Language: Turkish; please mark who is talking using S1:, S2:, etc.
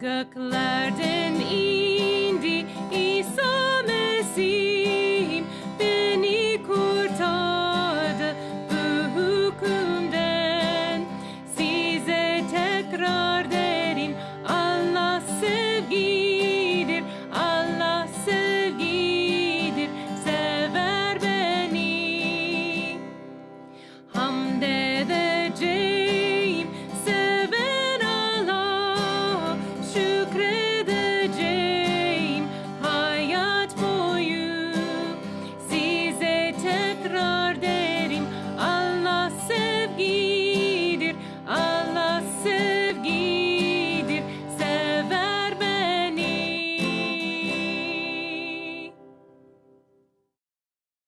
S1: Göklerden indi İsa Mesih beni kurtardı bu hükümden. Size tekrar derim Allah sevgidir, Allah sevgidir, sever beni. Hamd